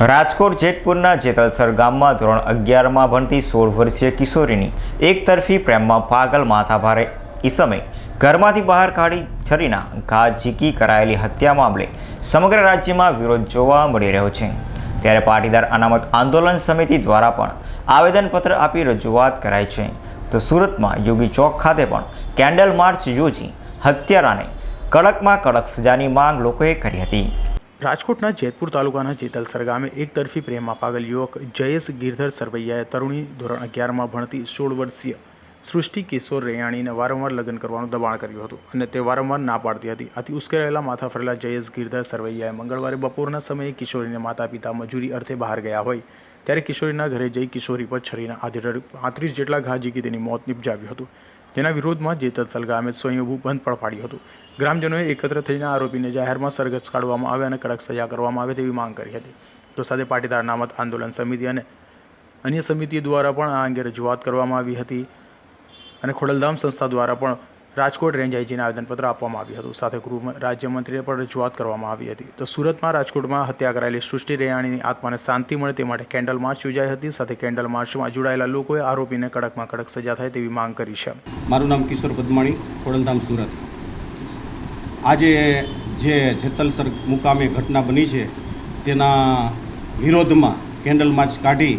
રાજકોટ જેતપુરના જેતલસર ગામમાં ધોરણ અગિયારમાં ભણતી સોળ વર્ષીય કિશોરીની એકતરફી પ્રેમમાં પાગલ માથાભારે ઈસમે ઘરમાંથી બહાર કાઢી છરીના ઘા ઝીકી કરાયેલી હત્યા મામલે સમગ્ર રાજ્યમાં વિરોધ જોવા મળી રહ્યો છે. ત્યારે પાટીદાર અનામત આંદોલન સમિતિ દ્વારા પણ આવેદનપત્ર આપી રજૂઆત કરાઈ છે. તો સુરતમાં યોગી ચોક ખાતે પણ કેન્ડલ માર્ચ યોજી હત્યારાને કડકમાં કડક સજાની માંગ લોકોએ કરી હતી. રાજકોટના જેતપુર તાલુકાના જેતલસર ગામે એક તરફી પ્રેમમાં પાગલ યુવક જયેશ ગિરધર સરવૈયાએ તરુણી ધોરણ અગિયારમાં ભણતી સોળ વર્ષીય સૃષ્ટિ કિશોર રૈયાણીને વારંવાર લગ્ન કરવાનું દબાણ કર્યું હતું અને તે વારંવાર ના પાડતી હતી. આથી ઉશ્કેરાયેલા માથા ફરેલા જયેશ ગિરધર સરવૈયાએ મંગળવારે બપોરના સમયે કિશોરીને માતા પિતા મજૂરી અર્થે બહાર ગયા હોય ત્યારે કિશોરીના ઘરે જઈ કિશોરી પર છરીના આધે પાંત્રીસ જેટલા ઘા ઝીકી તેની મોત નિપજાવ્યું હતું. જેના વિરોધમાં જેતલસલ ગામે સ્વયંભૂ બંધ પણ પાડ્યું હતું. ગ્રામજનોએ એકત્ર થઈને આરોપીને જાહેરમાં સરઘસ કાઢવામાં આવે અને કડક સજા કરવામાં આવે તેવી માંગ કરી હતી. તો સાથે પાટીદાર નામત આંદોલન સમિતિ અને અન્ય સમિતિ દ્વારા પણ આ અંગે રજૂઆત કરવામાં આવી હતી અને ખોડલધામ સંસ્થા દ્વારા પણ રાજકોટ રેન્જ આઈજીને આવેદનપત્ર આપવામાં આવ્યું હતું. સાથે ગૃહ રાજ્યમંત્રીને પણ રજૂઆત કરવામાં આવી હતી. તો સુરતમાં રાજકોટમાં હત્યા કરાયેલી સૃષ્ટિ રેયાણીની આત્માને શાંતિ મળે તે માટે કેન્ડલ માર્ચ યોજાઈ હતી. સાથે કેન્ડલ માર્ચમાં જોડાયેલા લોકોએ આરોપીને કડકમાં કડક સજા થાય તેવી માંગ કરી છે. મારું નામ કિશોર પદમાણી, ખોડલધામ, સુરત. આજે જે જેતલસર મુકામે ઘટના બની છે, તેના વિરોધમાં કેન્ડલ માર્ચ કાઢી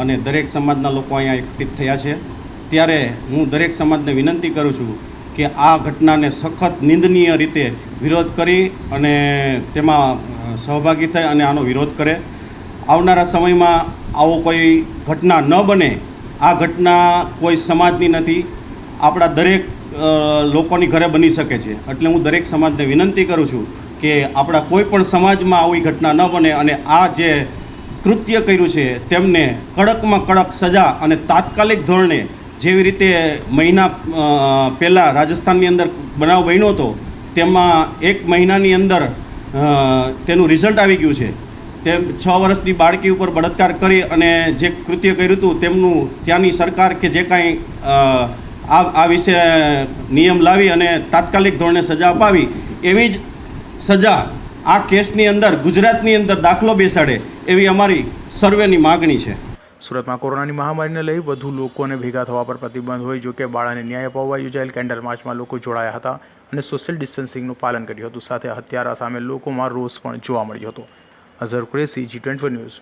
અને દરેક સમાજના લોકો અહીંયા એકઠિત થયા છે. ત્યારે હું દરેક સમાજને વિનંતી કરું છું કે આ ઘટનાને સખત નિંદનીય રીતે વિરોધ કરી અને તેમાં સહભાગી થાય અને આનો વિરોધ કરે. આવનારા સમયમાં આવો કોઈ ઘટના ન બને, આ ઘટના કોઈ સમાજની નથી. આપણા દરેક લોકોની ઘરે બની શકે છે. એટલે હું દરેક સમાજને વિનંતી કરું છું કે આપણા કોઈ પણ સમાજમાં આવી ઘટના ન બને અને આ જે કૃત્ય કર્યું છે, તેમને કડકમાં કડક સજા અને તાત્કાલિક ધોરણે જેવી રીતે મહિના પહેલાં રાજસ્થાનની અંદર બનાવ બન્યો હતો, તેમાં એક મહિનાની અંદર તેનું રિઝલ્ટ આવી ગયું છે. તેમ છ વર્ષની બાળકી ઉપર બળાત્કાર કરી અને જે કૃત્ય કર્યું હતું, તેમનું ત્યાંની સરકાર કે જે કાંઈ આ આ વિશે નિયમ લાવી અને તાત્કાલિક ધોરણે સજા અપાવી, એવી જ સજા આ કેસની અંદર ગુજરાતની અંદર દાખલો બેસાડે એવી અમારી સર્વેની માગણી છે. સુરતમાં કોરોનાની મહામારીને લઈ વધુ લોકોને ભેગા થવા પર પ્રતિબંધ હોય જો કે બાળાને ન્યાય અપાવવા યોજાયેલ કેન્ડલ માર્ચમાં લોકો જોડાયા હતા અને સોશિયલ ડિસ્ટન્સિંગનું પાલન કર્યું હતું. સાથે હત્યારા સામે લોકોમાં રોષ પણ જોવા મળ્યો હતો. Azhar Qureshi G twenty news.